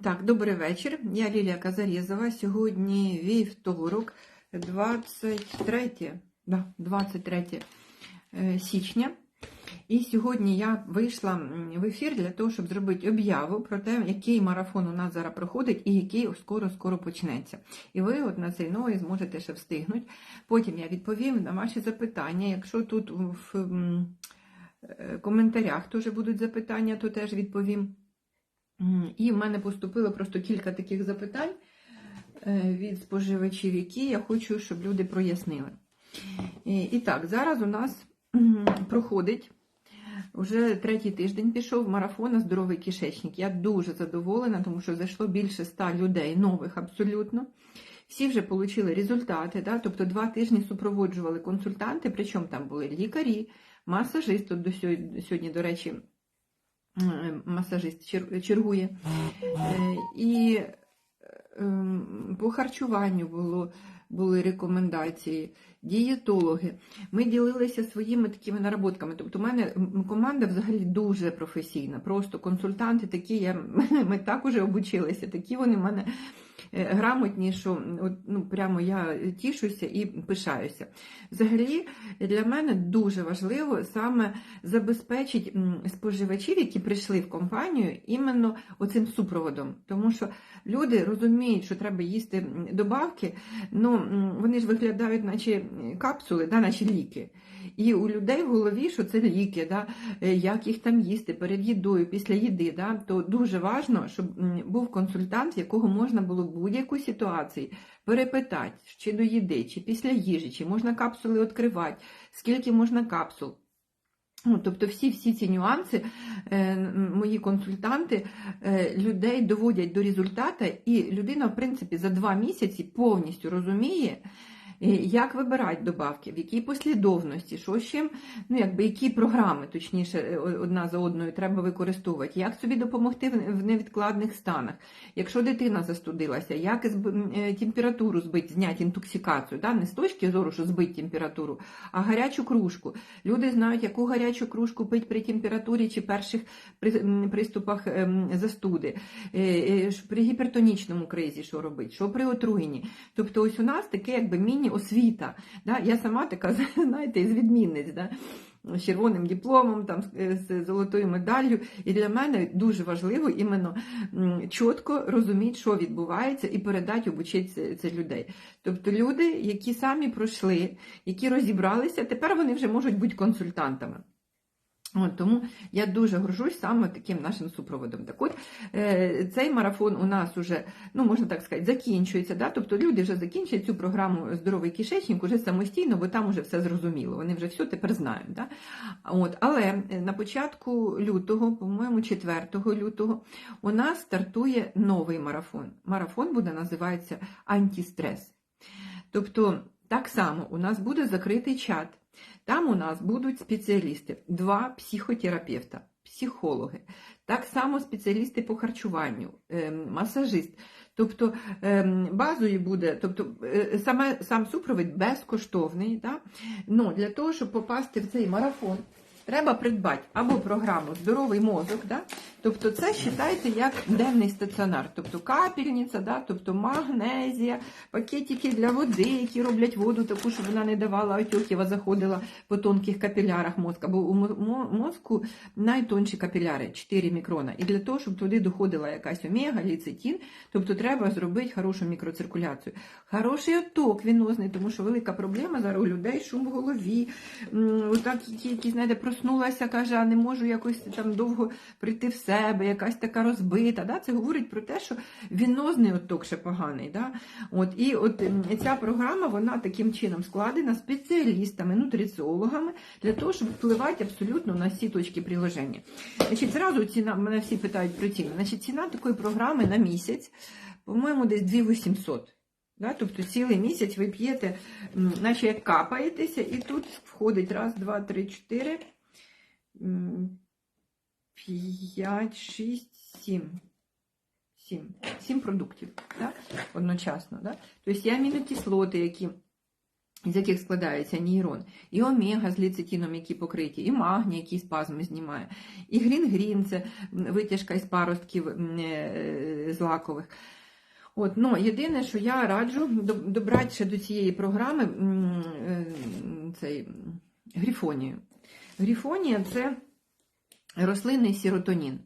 Так, добрий вечір. Я Лілія Казарєзова. Сьогодні вівторок, 23, да, 23 е, січня. І сьогодні я вийшла в ефір для того, щоб зробити об'яву про те, який марафон у нас зараз проходить і який скоро-скоро почнеться. І ви от на цей новий зможете ще встигнути. Потім я відповім на ваші запитання. Якщо тут в е, коментарях теж будуть запитання, то теж відповім. І в мене поступило просто кілька таких запитань е, від споживачів, які я хочу, щоб люди прояснили. І, так, зараз у нас проходить вже третій тиждень пішов марафон на здоровий кишечник. Я дуже задоволена, тому що зайшло більше ста людей, нових абсолютно. Всі вже отримали результати, да? тобто два тижні супроводжували консультанти, причому там були лікарі, масажист, от до сьогодні, до речі, масажист чергує. Е, І ем, по харчуванню було, були рекомендації, дієтологи. Ми ділилися своїми такими наработками. Тобто, у мене команда взагалі дуже професійна. Просто консультанти такі, я, ми так уже обучилися, такі вони в мене е, грамотні, що от, ну, прямо я тішуся і пишаюся. Взагалі, для мене дуже важливо саме забезпечити споживачів, які прийшли в компанію, іменно оцим супроводом. Тому що люди розуміють, що треба їсти добавки, ну вони ж виглядають, наче капсули, да, наче ліки. І у людей в голові, що це ліки, да, е, як їх там їсти перед їдою, після їди, да, то дуже важливо, щоб був консультант, якого можна було в будь-яку ситуацію перепитати, чи до їди, чи після їжі, чи можна капсули відкривати, скільки можна капсул. Ну, тобто всі, всі ці нюанси е, мої консультанти е, людей доводять до результату, і людина, в принципі, за два місяці повністю розуміє, як вибирати добавки, в якій послідовності, що чим, ну якби які програми, точніше, е, одна за одною треба використовувати, як собі допомогти в невідкладних станах. Якщо дитина застудилася, як е, температуру збити, зняти інтоксикацію, да? не з точки зору, що збити температуру, а гарячу кружку. Люди знають, яку гарячу кружку пить при температурі чи перших при- приступах ем, застуди, Е, при гіпертонічному кризі, що робить, що при отруєнні. Тобто ось у нас таке якби міні-освіта. Да? Я сама така, знаєте, із відмінниць. Да? з червоним дипломом, там, з- з золотою медаллю. І для мене дуже важливо іменно чітко розуміти, що відбувається, і передати, обучити це, це людей. Тобто люди, які самі пройшли, які розібралися, тепер вони вже можуть бути консультантами. От, тому я дуже горжусь саме таким нашим супроводом. Так от, е, цей марафон у нас уже, ну можна так сказати, закінчується. Да? Тобто люди вже закінчують цю програму Здоровий кишечник уже самостійно, бо там вже все зрозуміло. Вони вже все тепер знають. Да? От, але на початку лютого, по-моєму, 4 лютого, у нас стартує новий марафон. Марафон буде називається Антистрес. Тобто, так само у нас буде закритий чат. Там у нас будуть спеціалісти, два психотерапевта, психологи, так само спеціалісти по харчуванню, ем, масажист. Тобто ем, базою буде, тобто е, саме, сам супровід безкоштовний. Да? Ну, для того, щоб попасти в цей марафон, треба придбати або програму Здоровий мозок, да? Тобто це вважайте як денний стаціонар, тобто капельниця, да? тобто магнезія, пакетики для води, які роблять воду таку, щоб вона не давала отеків, а заходила по тонких капілярах мозка, бо у мо- мо- мозку найтонші капіляри 4 мікрона. І для того, щоб туди доходила якась омега, ліцитін, тобто треба зробити хорошу мікроциркуляцію. Хороший отток венозний, тому що велика проблема зараз у людей шум в голові. Отак, які, які, знаєте, проснулася, каже, а не можу якось там довго прийти в себе, якась така розбита. Да? Це говорить про те, що венозний отток ще поганий. Да? От, і от ця програма, вона таким чином складена спеціалістами, нутриціологами, для того, щоб впливати абсолютно на всі точки приложення. Значить, зразу ціна, мене всі питають про ціну. Значить, ціна такої програми на місяць, по-моєму, десь 2800. Да? Тобто цілий місяць ви п'єте, наче як капаєтеся, і тут входить раз, два, три, чотири, м, п'ять, шість, сім. Сім. Сім продуктів да? одночасно. Да? Тобто є амінокислоти, які з яких складається нейрон, і омега з ліцетином, які покриті, і магній, який спазми знімає, і грін-грін це витяжка із паростків е, злакових. От, ну, єдине, що я раджу до- добрати ще до цієї програми е, цей, грифонію. Грифонія це рослинний серотонін.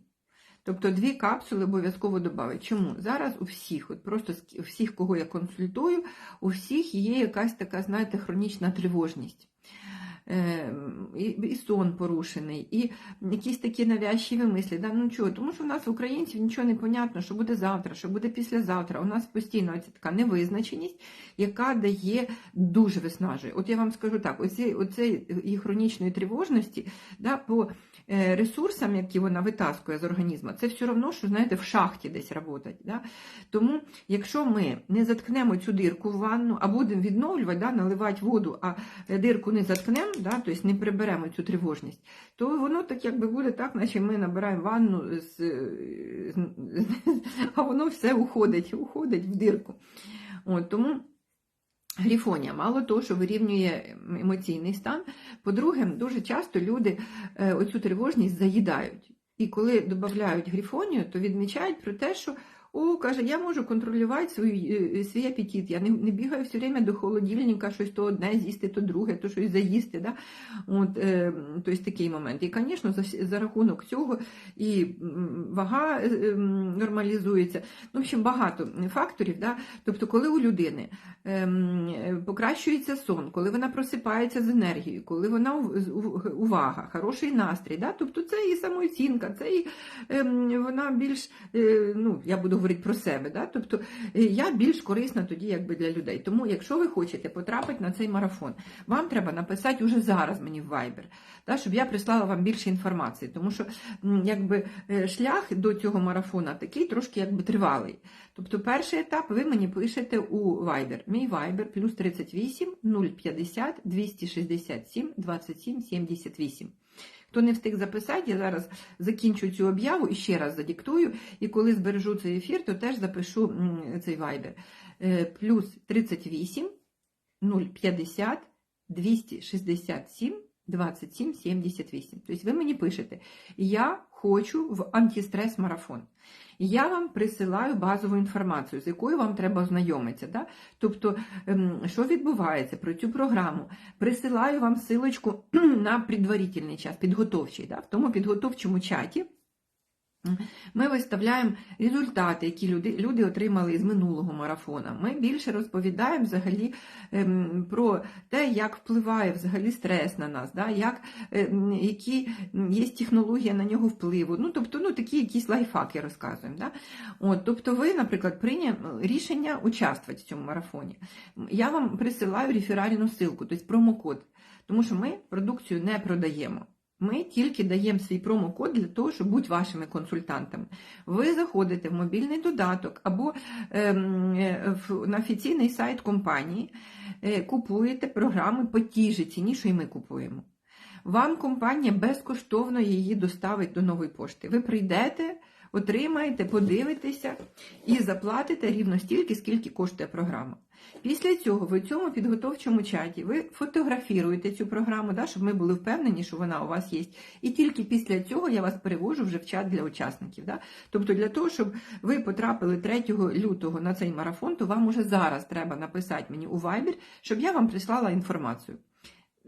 Тобто дві капсули обов'язково додати. Чому? Зараз у всіх, от просто у всіх, кого я консультую, у всіх є якась така, знаєте, хронічна тривожність. Е, І, і сон порушений, і якісь такі навязчиві мислі. Да? Ну чого? Тому що у нас, українців, нічого не понятно, що буде завтра, що буде післязавтра. У нас постійно ця така невизначеність, яка дає дуже виснажує. От я вам скажу так: оці, оцей і хронічної тривожності да, по е, ресурсам, які вона витаскує з організму, це все одно, що знаєте, в шахті десь працювати. Да? Тому, якщо ми не заткнемо цю дирку в ванну, а будемо відновлювати, да, наливати воду, а дирку не заткнемо, да, тобто не приберемо цю тривожність, то воно так якби буде так, наче ми набираємо ванну, з- а воно все уходить, уходить в дирку. От, тому Грифонія, мало того, що вирівнює емоційний стан. По-друге, дуже часто люди е, оцю тривожність заїдають. І коли додають гріфонію, то відмічають про те, що о, каже, я можу контролювати свій, е, свій апетит. Я не, не бігаю все время до холодильника, щось то одне з'їсти, то друге, то щось заїсти. Да? От, е, тобто такий момент. І, звісно, за, за рахунок цього і вага е, нормалізується. Ну, в общем, багато факторів. Да? Тобто, коли у людини е, покращується сон, коли вона просипається з енергією, коли вона увага, хороший настрій, да? тобто це і самооцінка, це і ем, вона більш, е, ну, я буду говорити про себе, да? тобто е, я більш корисна тоді якби для людей. Тому, якщо ви хочете потрапити на цей марафон, вам треба написати уже зараз мені в Viber, да? щоб я прислала вам більше інформації, тому що якби е, шлях до цього марафона такий трошки якби тривалий. Тобто перший етап ви мені пишете у Viber. Мій Viber плюс 38 050 267 27 78. Хто не встиг записати, я зараз закінчу цю об'яву і ще раз задиктую. І коли збережу цей ефір, то теж запишу цей Viber. Е, Плюс 38 050 267 27 78. Тобто ви мені пишете, я хочу в антистрес-марафон. І я вам присилаю базову інформацію, з якою вам треба ознайомитися. Да? Тобто, ем, що відбувається про цю програму, присилаю вам силочку на предварительний час, підготовчий. Да? В тому підготовчому чаті ми виставляємо результати, які люди, люди отримали із минулого марафона. Ми більше розповідаємо взагалі ем, про те, як впливає взагалі стрес на нас, да? як, ем, які є технологія на нього впливу. Ну, тобто, ну, такі якісь лайфхаки розказуємо. Да? От, тобто ви, наприклад, прийняли рішення участвувати в цьому марафоні. Я вам присилаю реферальну ссылку, тобто промокод, тому що ми продукцію не продаємо. Ми тільки даємо свій промокод для того, щоб бути вашими консультантами. Ви заходите в мобільний додаток або ем, е, на офіційний сайт компанії, е, купуєте програми по тій же ціні, що і ми купуємо. Вам компанія безкоштовно її доставить до нової пошти. Ви прийдете, отримаєте, подивитеся і заплатите рівно стільки, скільки коштує програма. Після цього в цьому підготовчому чаті ви фотографіруєте цю програму, да, щоб ми були впевнені, що вона у вас є. І тільки після цього я вас перевожу вже в чат для учасників. Да? Тобто для того, щоб ви потрапили 3 лютого на цей марафон, то вам уже зараз треба написати мені у Viber, щоб я вам прислала інформацію.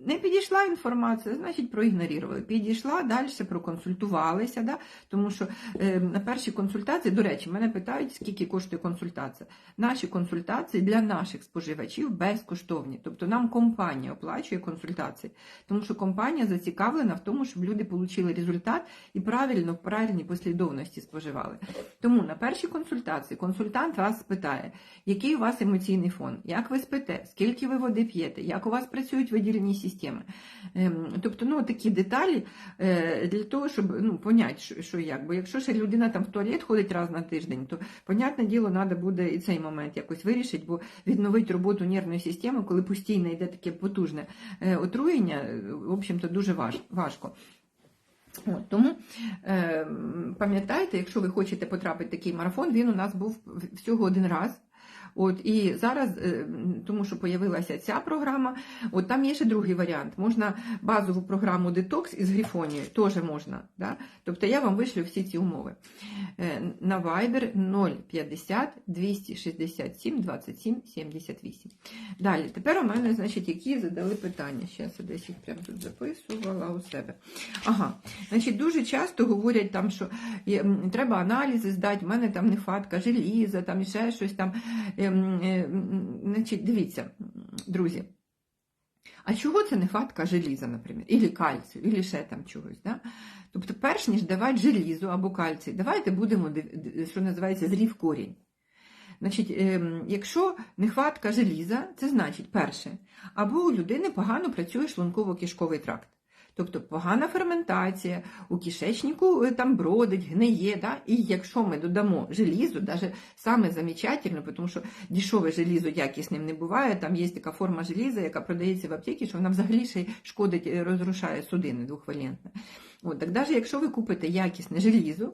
Не підійшла інформація, значить проігнорували. Підійшла, далі проконсультувалися, да? тому що е, на першій консультації, до речі, мене питають, скільки коштує консультація. Наші консультації для наших споживачів безкоштовні. Тобто нам компанія оплачує консультації, тому що компанія зацікавлена в тому, щоб люди отримали результат і правильно в правильній послідовності споживали. Тому на першій консультації консультант вас спитає, який у вас емоційний фон, як ви спите, скільки ви води п'єте, як у вас працюють видільні системи. Ем, Тобто, ну, такі деталі е, для того, щоб ну, поняти, що, що як. Бо якщо ще людина там в туалет ходить раз на тиждень, то, понятне діло, треба буде і цей момент якось вирішити, бо відновити роботу нервної системи, коли постійно йде таке потужне е, отруєння, в общем-то, дуже важ, важко. От, тому е, пам'ятайте, якщо ви хочете потрапити в такий марафон, він у нас був всього один раз. От і зараз, е, тому що появилася ця програма, от там є ще другий варіант. Можна базову програму Detox із Грифонією, теж можна. Да? Тобто я вам вишлю всі ці умови. Е, На Viber 050 267 27 78. Далі, тепер у мене, значить, які задали питання. Зараз я десь їх прямо тут записувала у себе. Ага, значить, дуже часто говорять там, що є, треба аналізи здати, в мене там нехватка желіза, там ще щось там. Е, Значить, дивіться, друзі. А чого це нехватка желіза, наприклад, ілі кальцію, ілі ще там чогось. Да? Тобто, перш ніж давати желізо або кальцій, давайте будемо, що називається, зрів корінь. Значить, ем, якщо нехватка желіза, це значить, перше, або у людини погано працює шлунково-кишковий тракт. Тобто погана ферментація, у кишечнику е, там бродить, гниє. Да? І якщо ми додамо желізо, навіть саме замечательно, тому що дешеве желізо якісним не буває, там є така форма желіза, яка продається в аптеці, що вона взагалі ще шкодить, е, розрушає судини двохвалентне. От, так навіть якщо ви купите якісне желізо,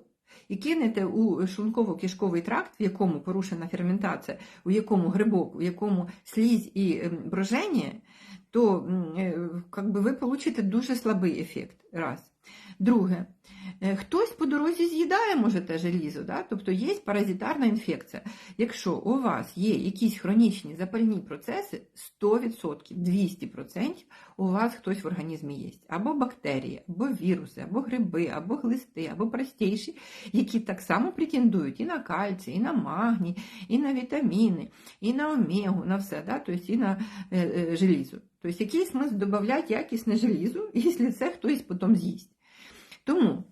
і кинете у шлунково-кишковий тракт, в якому порушена ферментація, у якому грибок, у якому слізь і ем, броження, то е, как би, ви получите дуже слабий ефект. Раз. Друге, е, хтось по дорозі з'їдає, може, те желізо, да? тобто є паразитарна інфекція. Якщо у вас є якісь хронічні запальні процеси, 100%, 200% у вас хтось в організмі є. Або бактерії, або віруси, або гриби, або глисти, або простіші, які так само претендують і на кальцій, і на магній, і на вітаміни, і на омегу, на все, да? тобто і на е, е, желізо. Тобто який смисл додати якісне желізо, якщо це хтось потім з'їсть. Тому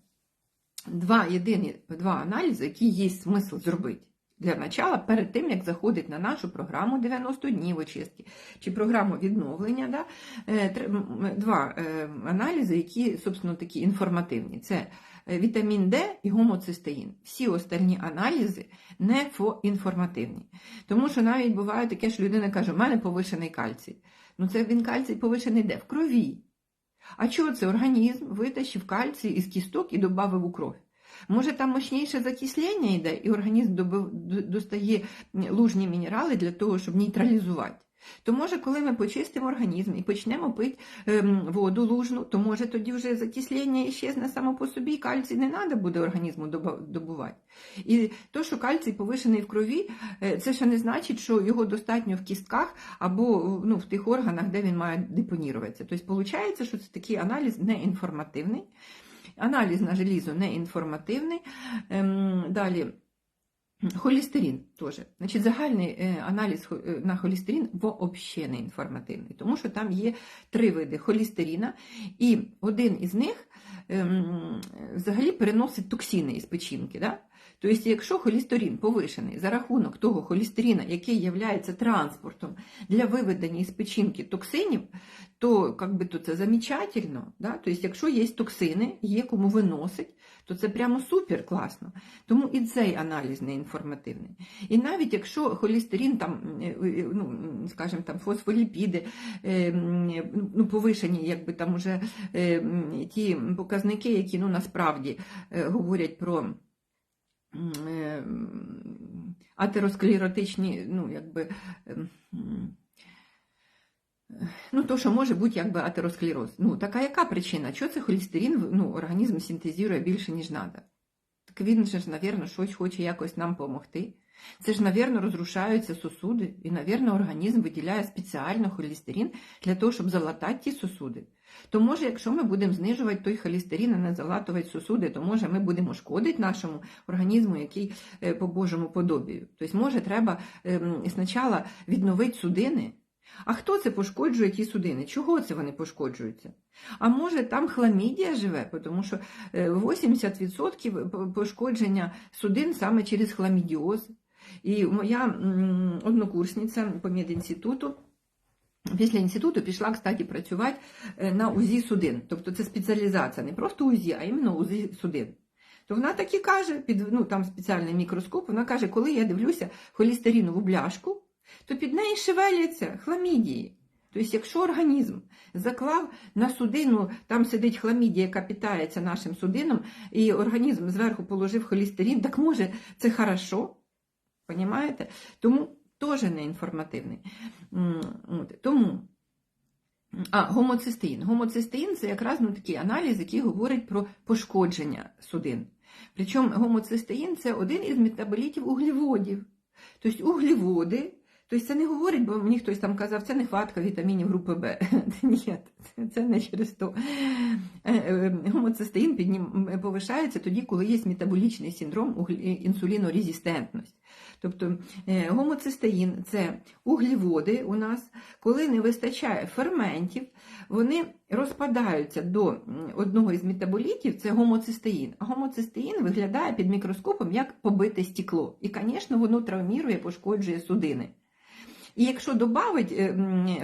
два єдині два аналізи, які є смисл зробити для начала, перед тим, як заходить на нашу програму 90 днів очистки чи програму відновлення, да, е, два е, аналізи, які, собственно, такі інформативні. Це вітамін Д і гомоцистеїн. Всі остальні аналізи не інформативні. Тому що навіть буває таке, що людина каже, у мене повишений кальцій. Ну це він кальцій повишений де? В крові. А чого це організм витащив кальцій із кісток і додав у кров? Може, там мощніше закислення йде, і організм достає лужні мінерали для того, щоб нейтралізувати. То може, коли ми почистимо організм і почнемо пити ем, воду лужну, то може тоді вже закислення іщезне само по собі, і кальцій не треба буде організму добувати. І то, що кальцій повишений в крові, е, це ще не значить, що його достатньо в кістках або ну, в тих органах, де він має депоніруватися. Тобто, виходить, що це такий аналіз неінформативний. Аналіз на желізо неінформативний. Ем, Далі. Холістерин теж. Значить, загальний е, аналіз е, на холістерин взагалі не інформативний, тому що там є три види холістеріна, і один із них взагалі переносить токсини із печінки. Да? Тобто, якщо холістерин повишений за рахунок того холістерина, який є транспортом для виведення із печінки токсинів, то, как би, то це замечательно. Да? Тобто, якщо є токсини, є кому виносить, то це прямо супер класно. Тому і цей аналіз не інформативний. І навіть якщо холістерин, там, е, е, ну, скажімо, там, фосфоліпіди е, ну, повишені, якби там уже ті показники, які ну, насправді говорять про атеросклеротичні, ну, якби. ем, Ну, то, що може бути якби атеросклероз. Ну, така яка причина? Чого це холестерин ну, організм синтезує більше, ніж треба? Так він же ж, мабуть, щось хоче якось нам допомогти. Це ж, мабуть, розрушаються сосуди, і, мабуть, організм виділяє спеціально холестерин для того, щоб залатати ті сосуди. То може, якщо ми будемо знижувати той холестерин, а не залатувати сосуди, то може ми будемо шкодити нашому організму, який е, по Божому подобію. Тобто, може, треба ем, спочатку відновити судини. А хто це пошкоджує ті судини? Чого це вони пошкоджуються? А може там хламідія живе, тому що е, 80% пошкодження судин саме через хламідіоз. І моя однокурсниця по медінституту після інституту пішла, кстати, працювати е, на УЗІ судин. Тобто це спеціалізація, не просто УЗІ, а іменно УЗІ судин. То вона так і каже, під, ну, там спеціальний мікроскоп, вона каже, коли я дивлюся холестеринову бляшку, то під неї шевеляться хламідії. Тобто, якщо організм заклав на судину, там сидить хламідія, яка питається нашим судином, і організм зверху положив холестерин, так може це хорошо, Понімаєте? Тому теж не інформативний. Тому. А, гомоцистеїн. Гомоцистеїн це якраз ну, такий аналіз, який говорить про пошкодження судин. Причому гомоцистеїн це один із метаболітів углеводів. Тобто углеводи, тобто це не говорить, бо мені хтось там казав, це нехватка вітамінів групи Б. Ні, це не через то. Е, е, Гомоцистеїн піднім, повишається тоді, коли є метаболічний синдром інсулінорезистентність. Тобто е, гомоцистеїн це углеводи у нас, коли не вистачає ферментів, вони розпадаються до одного із метаболітів, це гомоцистеїн. А гомоцистеїн виглядає під мікроскопом як побите стекло. І, звісно, воно травмірує, пошкоджує судини. І якщо додати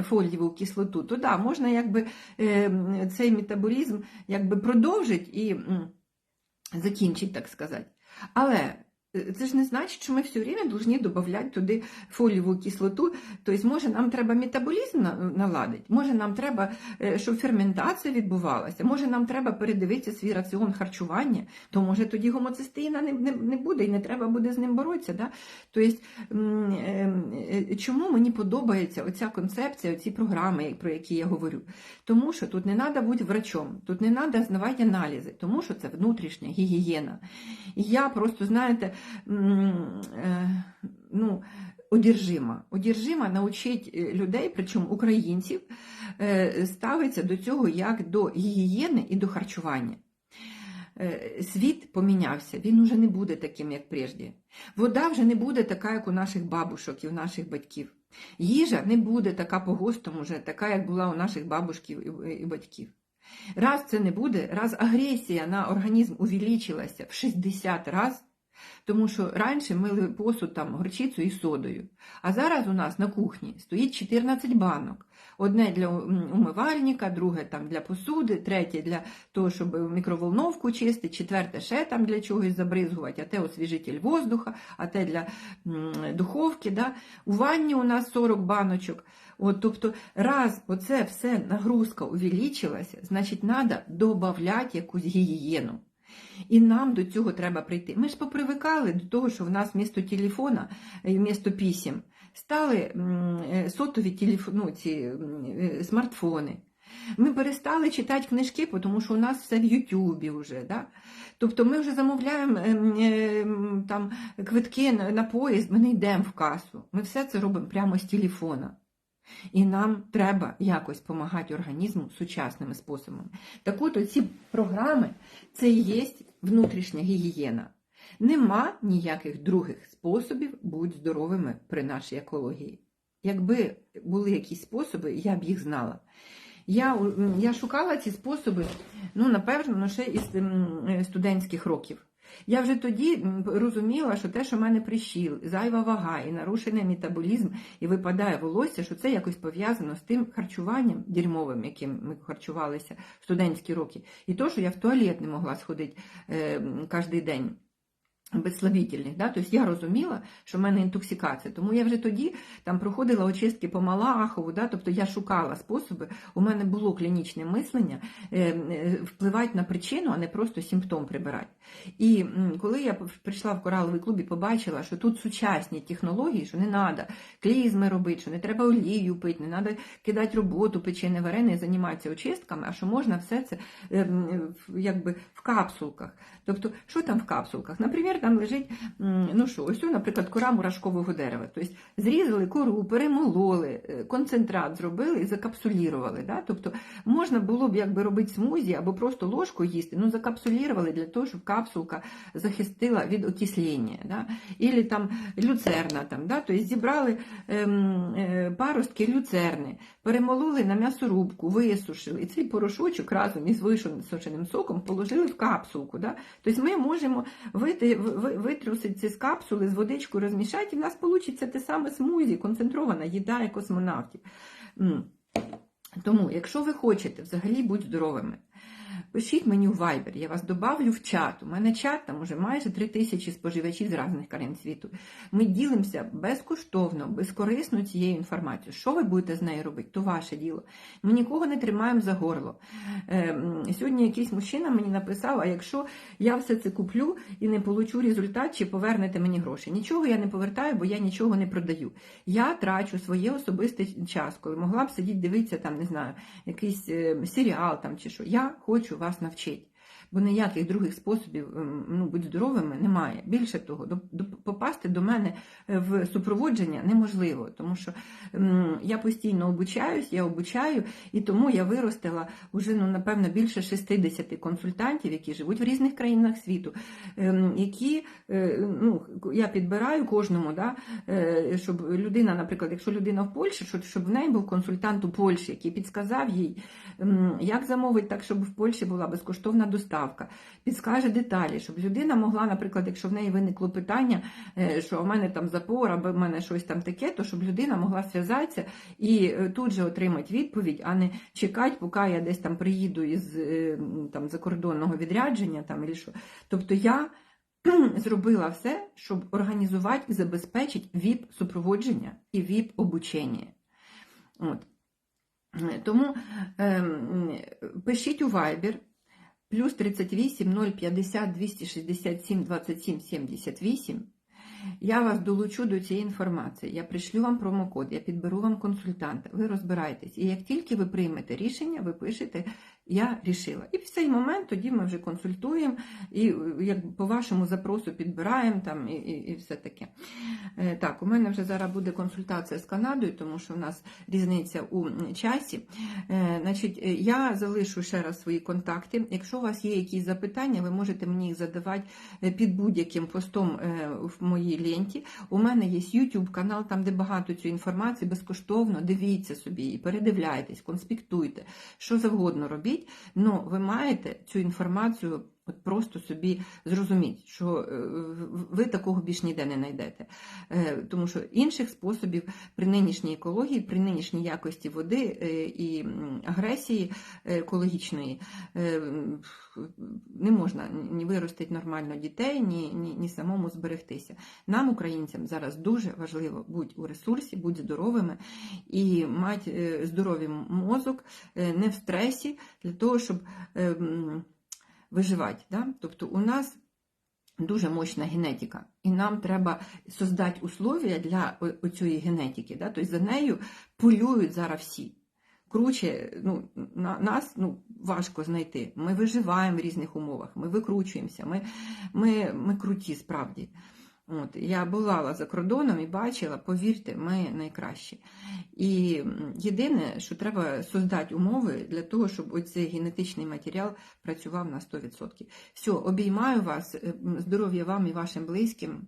фолієву кислоту, то да, можна якби е, цей метаболізм якби продовжити і закінчити, так сказати. Але е, це ж не значить, що ми все время повинні додати туди фолієву кислоту. Тобто, може, нам треба метаболізм наладити, може, нам треба, е, щоб ферментація відбувалася, може, нам треба передивитися свій раціон харчування, то може тоді гомоцистеїна не, не, не буде і не треба буде з ним боротися. Да? Тобто, м, е, е, чому мені подобається оця концепція, оці програми, про які я говорю? Тому що тут не треба бути врачом, тут не треба здавати аналізи, тому що це внутрішня гігієна. Я просто, знаєте, е, ну, одержима. Одержима навчить е, людей, причому українців, е, ставиться до цього як до гігієни і до харчування. Е, Світ помінявся, він уже не буде таким, як прежде. Вода вже не буде така, як у наших бабушок і у наших батьків. Їжа не буде така по гостам уже, така, як була у наших бабушків і батьків. Раз це не буде, раз агресія на організм увеличилася в 60 разів, тому що раніше мили посуд там горчицю і содою. А зараз у нас на кухні стоїть 14 банок. Одне для умивальника, друге там для посуди, третє для того, щоб мікроволновку чистити, четверте ще там для чогось забризгувати, а те освіжитель воздуха, а те для духовки. Да? У ванні у нас 40 баночок. От, тобто, раз оце все нагрузка увеличилася, значить, треба додати якусь гігієну. І нам до цього треба прийти. Ми ж попривикали до того, що в нас вмісто телефона, е, вмісто пісім, стали е, сотові телеф... ну, ці, е, смартфони. Ми перестали читати книжки, тому що у нас все в Ютубі вже. Да? Тобто ми вже замовляємо там, квитки на поїзд, ми не йдемо в касу. Ми все це робимо прямо з телефона. І нам треба якось допомагати організму сучасними способами. Так от ці програми це і є внутрішня гігієна. Нема ніяких других способів бути здоровими при нашій екології. Якби були якісь способи, я б їх знала. Я, я шукала ці способи, ну, напевно, ще із е, студентських років. Я вже тоді розуміла, що те, що в мене прищіл, зайва вага і нарушений метаболізм, і випадає волосся, що це якось пов'язано з тим харчуванням дерьмовим, яким ми харчувалися в студентські роки. І то, що я в туалет не могла сходити е, кожен день. Безслабітельних, да? тобто я розуміла, що в мене інтоксикація. Тому я вже тоді там проходила очистки по Малахову, да? тобто я шукала способи, у мене було клінічне мислення е, е, впливати на причину, а не просто симптом прибирати. І коли я прийшла в кораловий клуб і побачила, що тут сучасні технології, що не треба клізми робити, що не треба олію пити, не треба кидати роботу, печене варене і займатися очистками, а що можна все це е, якби в капсулках. Тобто, що там в капсулках? Наприклад, там лежить, ну що, ось, наприклад, кора мурашкового дерева. Тобто зрізали кору, перемололи, е, концентрат зробили і закапсулірували. Да? Тобто можна було б якби робити смузі або просто ложку їсти, ну закапсулірували для того, щоб капсулка захистила від окислення. Да? Ілі там люцерна, там, да? тобто зібрали ем, е, паростки люцерни, перемололи на м'ясорубку, висушили, і цей порошочок разом із висушеним соком положили в капсулку. Да? Тобто ми можемо витрусити ці з капсули, з водичкою розмішати, і в нас вийде те саме смузі, концентрована їда і космонавтів. Тому, якщо ви хочете взагалі бути здоровими, пишіть мені в Viber, я вас добавлю в чат. У мене чат, там уже майже 3 тисячі споживачів з різних країн світу. Ми ділимося безкоштовно, безкорисно цією інформацією. Що ви будете з нею робити, то ваше діло. Ми нікого не тримаємо за горло. Е, Сьогодні якийсь мужчина мені написав: а якщо я все це куплю і не получу результат, чи повернете мені гроші? Нічого я не повертаю, бо я нічого не продаю. Я трачу своє особисте час, коли могла б сидіти, дивитися там, не знаю, якийсь е, серіал там чи що. Я хочу вас навчити. Бо ніяких других способів ем, ну, бути здоровими немає. Більше того, до, попасти до мене е, в супроводження неможливо, тому що ем, я постійно обучаюсь, я обучаю, і тому я виростила вже, ну, напевно, більше 60 консультантів, які живуть в різних країнах світу, ем, які е, ну, я підбираю кожному, да, е, щоб людина, наприклад, якщо людина в Польщі, щоб, в неї був консультант у Польщі, який підсказав їй, як замовити так, щоб в Польщі була безкоштовна доставка, підскаже деталі, щоб людина могла, наприклад, якщо в неї виникло питання, е, що в мене там запор, або в мене щось там таке, то щоб людина могла зв'язатися і е, тут же отримати відповідь, а не чекати, поки я десь там приїду із е, там, закордонного відрядження. Там, або що. Тобто я зробила все, щоб організувати і забезпечити ВІП-супроводження і ВІП-обучення. От. Е, Тому ем, пишіть у Viber плюс 38 050 267 27 78. Я вас долучу до цієї інформації. Я пришлю вам промокод, я підберу вам консультанта, ви розбираєтесь. І як тільки ви приймете рішення, ви пишете Я рішила. І в цей момент тоді ми вже консультуємо і як по вашому запросу підбираємо там і, і, і все таке. Е, Так, у мене вже зараз буде консультація з Канадою, тому що у нас різниця у часі. Е, Значить, е, я залишу ще раз свої контакти. Якщо у вас є якісь запитання, ви можете мені їх задавати е, під будь-яким постом е, в моїй ленті. У мене є YouTube канал, там де багато цієї інформації, безкоштовно. Дивіться собі і передивляйтесь, конспектуйте, що завгодно робіть. Ну, ви маєте цю інформацію. От просто собі зрозуміть, що е, ви такого більш ніде не знайдете. Е, Тому що інших способів при нинішній екології, при нинішній якості води е, і агресії екологічної не можна ні виростити нормально дітей, ні, ні, ні самому зберегтися. Нам, українцям, зараз дуже важливо бути у ресурсі, бути здоровими і мати здоровий мозок, не в стресі, для того, щоб. Виживати. Да? Тобто у нас дуже мощна генетика, і нам треба создати условия для цієї генетики. Да? Тобто за нею полюють зараз всі. Круче, ну, на, нас ну, важко знайти. Ми виживаємо в різних умовах, ми викручуємося, ми, ми, ми круті справді. От, я бувала за кордоном і бачила, повірте, ми найкращі. І єдине, що треба создати умови для того, щоб оцей генетичний матеріал працював на 100%. Все, обіймаю вас, е, здоров'я вам і вашим близьким.